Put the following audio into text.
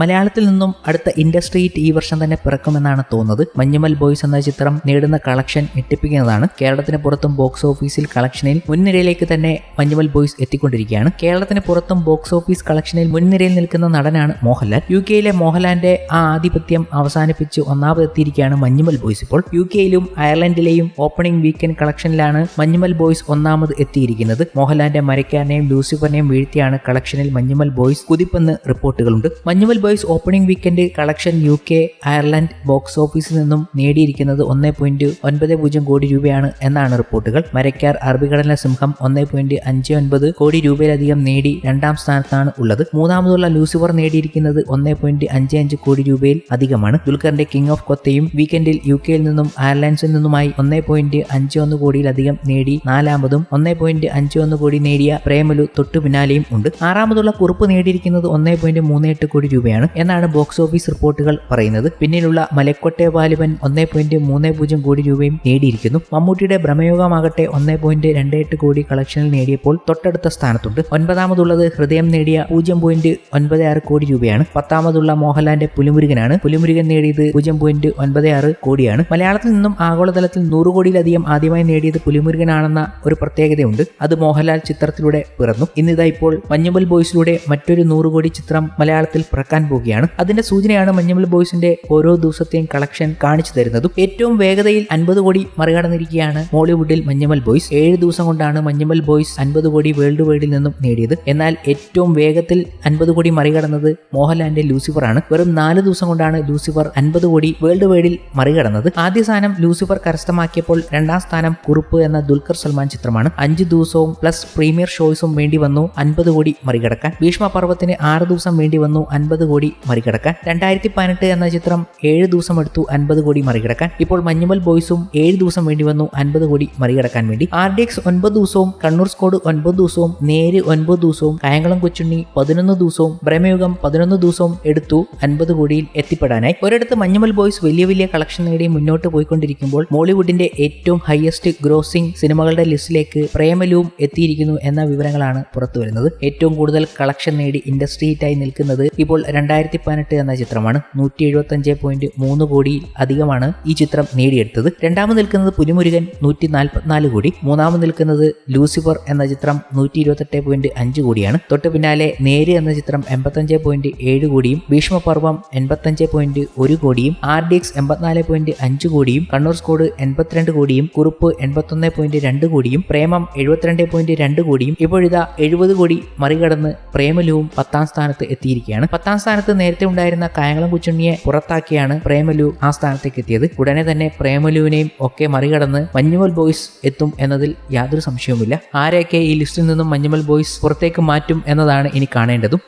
മലയാളത്തിൽ നിന്നും അടുത്ത ഇൻഡസ്ട്രി ഹിറ്റ് ഈ വർഷം തന്നെ പിറക്കുമെന്നാണ് തോന്നുന്നത്. മഞ്ഞുമൽ ബോയ്സ് എന്ന ചിത്രം നേടുന്ന കളക്ഷൻ ഞെട്ടിപ്പിക്കുന്നതാണ്. കേരളത്തിന് പുറത്തും ബോക്സ് ഓഫീസിൽ കളക്ഷനിൽ മുൻനിരയിലേക്ക് തന്നെ മഞ്ഞുമൽ ബോയ്സ് എത്തിക്കൊണ്ടിരിക്കുകയാണ്. കേരളത്തിന് പുറത്തും ബോക്സ് ഓഫീസ് കളക്ഷനിൽ മുൻനിരയിൽ നിൽക്കുന്ന നടനാണ് മോഹൻലാൽ. യു കെയിലെ മോഹൻലാലിന്റെ ആ ആധിപത്യം അവസാനിപ്പിച്ച് ഒന്നാമതെത്തിയിരിക്കുകയാണ് മഞ്ഞുമൽ ബോയ്സ് ഇപ്പോൾ. യു കെയിലും അയർലൻഡിലെയും ഓപ്പണിംഗ് വീക്കെൻഡ് കളക്ഷനിലാണ് മഞ്ഞുമൽ ബോയ്സ് ഒന്നാമത് എത്തിയിരിക്കുന്നത്. മോഹൻലാലിന്റെ മരക്കാരനെയും ലൂസിഫറിനെയും വീഴ്ത്തിയാണ് കളക്ഷനിൽ മഞ്ഞുമൽ ബോയ്സ് കുതിപ്പെന്ന് റിപ്പോർട്ടുകളുണ്ട്. Manjummel boys opening weekend collection U K Ireland box ഓഫീസിൽ നിന്നും നേടിയിരിക്കുന്നത് ഒന്നേ പോയിന്റ് ഒൻപത് പൂജ്യം കോടി രൂപയാണ് എന്നാണ് റിപ്പോർട്ടുകൾ. മരക്കാർ അറബിക്കടലിലെ സിംഹം ഒന്നേ പോയിന്റ് അഞ്ച് ഒൻപത് കോടി രൂപയിലധികം നേടി രണ്ടാം സ്ഥാനത്താണ് ഉള്ളത്. മൂന്നാമതുള്ള ലൂസിഫർ നേടിയിരിക്കുന്നത് ഒന്നേ പോയിന്റ് അഞ്ച് അഞ്ച് കോടി രൂപയിൽ അധികമാണ്. ദുൽഖറിന്റെ കിങ് ഓഫ് കൊത്തയും വീക്കെൻഡിൽ യു കെയിൽ നിന്നും അയർലൻഡ്സിൽ നിന്നുമായി ഒന്നേ പോയിന്റ് അഞ്ച് ഒന്ന് കോടിയിലധികം നേടി നാലാമതും ഒന്നേ പോയിന്റ് അഞ്ച് ഒന്ന് കോടി നേടിയ പ്രേമലു തൊട്ടു പിന്നാലെയും ഉണ്ട്. ആറാമതുള്ള കുറിപ്പ് നേടിയിരിക്കുന്നത് ഒന്നേ പോയിന്റ് മൂന്ന് എട്ട് കോടി രൂപയാണ്. എന്നാണ് ബോക്സ് ഓഫീസ് റിപ്പോർട്ടുകൾ പറയുന്നത്. പിന്നിലുള്ള മലക്കോട്ടെ വാലിബൻ ഒന്നേ പോയിന്റ് മൂന്ന് പൂജ്യം കോടി രൂപയും നേടിയിരിക്കുന്നു. മമ്മൂട്ടിയുടെ ഭ്രമയോഗമാകട്ടെ ഒന്നേ പോയിന്റ് രണ്ട് എട്ട് കോടി കളക്ഷനിൽ നേടിയപ്പോൾ തൊട്ടടുത്ത സ്ഥാനത്തുണ്ട്. ഒൻപതാമതുള്ളത് ഹൃദയം നേടിയ പൂജ്യം പോയിന്റ് ഒൻപത് ആറ് കോടി രൂപയാണ്. പത്താമതുള്ള മോഹൻലാലിന്റെ പുലിമുരുകനാണ്. പുലിമുരുകൻ നേടിയത് പൂജ്യം പോയിന്റ് ഒൻപത് ആറ് കോടിയാണ്. മലയാളത്തിൽ നിന്നും ആഗോളതലത്തിൽ നൂറ് കോടിയിലധികം ആദ്യമായി നേടിയത് പുലിമുരുകനാണെന്ന ഒരു പ്രത്യേകതയുണ്ട്. അത് മോഹൻലാൽ ചിത്രത്തിലൂടെ പിറന്നു. ഇന്നിതാ ഇപ്പോൾ മഞ്ഞുമൽ ബോയ്സിലൂടെ മറ്റൊരു നൂറ് കോടി ചിത്രം മലയാളത്തിൽ പിറക്കാൻ പോവുകയാണ്. അതിന്റെ സൂചനയാണ് മഞ്ഞുമൽ ബോയ്സിന്റെ ഓരോ ദിവസത്തെയും കളക്ഷൻ കാണിച്ചു തരുന്നതും. ഏറ്റവും വേഗതയിൽ അൻപത് കോടി മറികടന്നിരിക്കുകയാണ് മോളിവുഡിൽ മഞ്ഞമൽ ബോയ്സ്. ഏഴ് ദിവസം കൊണ്ടാണ് മഞ്ഞമൽ ബോയ്സ് അൻപത് കോടി വേൾഡ് വൈഡിൽ നിന്നും നേടിയത്. എന്നാൽ ഏറ്റവും വേഗത്തിൽ അൻപത് കോടി മറികടന്നത് മോഹൻലാലിന്റെ ലൂസിഫർ ആണ് വെറും നാല് ദിവസം കൊണ്ടാണ് ലൂസിഫർ അൻപത് കോടി വേൾഡ് വൈഡിൽ മറികടന്നത്. ആദ്യ സ്ഥാനം ലൂസിഫർ കരസ്ഥമാക്കിയപ്പോൾ രണ്ടാം സ്ഥാനം കുറുപ്പ് എന്ന ദുൽഖർ സൽമാൻ ചിത്രമാണ്. അഞ്ച് ദിവസവും പ്ലസ് പ്രീമിയർ ഷോയ്സും വേണ്ടി വന്നു അൻപത് കോടി മറികടക്കാൻ. ഭീഷ്മ പർവത്തിന് ആറ് ദിവസം വേണ്ടി വന്നു അൻപത് കോടി മറികടക്കാൻ. രണ്ടായിരത്തി പതിനെട്ട് എന്ന ചിത്രം ഏഴ് ദിവസം എടുത്തു അൻപത് കോടി മറികടക്കാൻ. ഇപ്പോൾ മഞ്ഞുമൽ ബോയ്സും ഏഴ് ദിവസം വേണ്ടി വന്നു അൻപത് കോടി മറികടക്കാൻ വേണ്ടി. ആർ ഡി എക്സ് ഒൻപത് ദിവസവും കണ്ണൂർ സ്കോഡ് ഒൻപത് ദിവസവും നേര് ഒൻപത് ദിവസവും കായംകുളം കൊച്ചുണ്ണി പതിനൊന്ന് ദിവസവും ബ്രഹ്മയുഗം പതിനൊന്ന് ദിവസവും എടുത്തു അൻപത് കോടിയിൽ എത്തിപ്പെടാനായി. ഒരിടത്ത് മഞ്ഞുമൽ ബോയ്സ് വലിയ വലിയ കളക്ഷൻ നേടി മുന്നോട്ട് പോയിക്കൊണ്ടിരിക്കുമ്പോൾ മോളിവുഡിന്റെ ഏറ്റവും ഹയസ്റ്റ് ഗ്രോസിംഗ് സിനിമകളുടെ ലിസ്റ്റിലേക്ക് പ്രേമലുവും എത്തിയിരിക്കുന്നു എന്ന വിവരങ്ങളാണ് പുറത്തു വരുന്നത് ഏറ്റവും കൂടുതൽ കളക്ഷൻ നേടി ഇൻഡസ്ട്രി ഹിറ്റായി നിൽക്കുന്നത് ഇപ്പോൾ രണ്ടായിരത്തി പതിനെട്ട് എന്ന ചിത്രമാണ് നൂറ്റി എഴുപത്തി അഞ്ച് പോയിന്റ് മൂന്ന് കോടി അധികമാണ് ഈ ചിത്രം നേടിയെടുത്തത്. രണ്ടാമത് നിൽക്കുന്നത് പുലിമുരുകൻ നൂറ്റി നാൽപ്പത്തിനാല് കോടി. മൂന്നാമത് നിൽക്കുന്നത് ലൂസിഫർ എന്ന ചിത്രം നൂറ്റി ഇരുപത്തെട്ട് പോയിന്റ് അഞ്ച് കോടിയാണ്. തൊട്ട് പിന്നാലെ നേര് എന്ന ചിത്രം എൺപത്തഞ്ച് പോയിന്റ് ഏഴ് കോടിയും ഭീഷ്മപർവം എൺപത്തഞ്ച് പോയിന്റ് ഒരു കോടിയും ആർ ഡി എക്സ് എൺപത്തിനാല് പോയിന്റ് അഞ്ച് കോടിയും കണ്ണൂർ സ്കോഡ് എൺപത്തിരണ്ട് കോടിയും കുറുപ്പ് എൺപത്തൊന്ന് പോയിന്റ് രണ്ട് കോടിയും പ്രേമം എഴുപത്തിരണ്ട് പോയിന്റ് രണ്ട് കോടിയും ഇപ്പോഴിതാ എഴുപത് കോടി മറികടന്ന് പ്രേമലുവും പത്താം സ്ഥാനത്ത് എത്തിയിരിക്കുകയാണ്. പത്താം സ്ഥാനത്ത് നേരത്തെ ഉണ്ടായിരുന്ന കായംകുളം കൊച്ചുണ്ണിയെ പുറത്താക്കിയാണ് പ്രേമലു ആ സ്ഥാനത്തേക്ക് എത്തിയത്. ഉടനെ തന്നെ പ്രേമലുവിനെയും ഒക്കെ മറികടന്ന് മഞ്ഞുമൽ ബോയ്സ് എത്തും എന്നതിൽ യാതൊരു സംശയവുമില്ല. ആരെയൊക്കെ ഈ ലിസ്റ്റിൽ നിന്നും മഞ്ഞുമൽ ബോയ്സ് പുറത്തേക്ക് മാറ്റും എന്നതാണ് ഇനി കാണേണ്ടതും.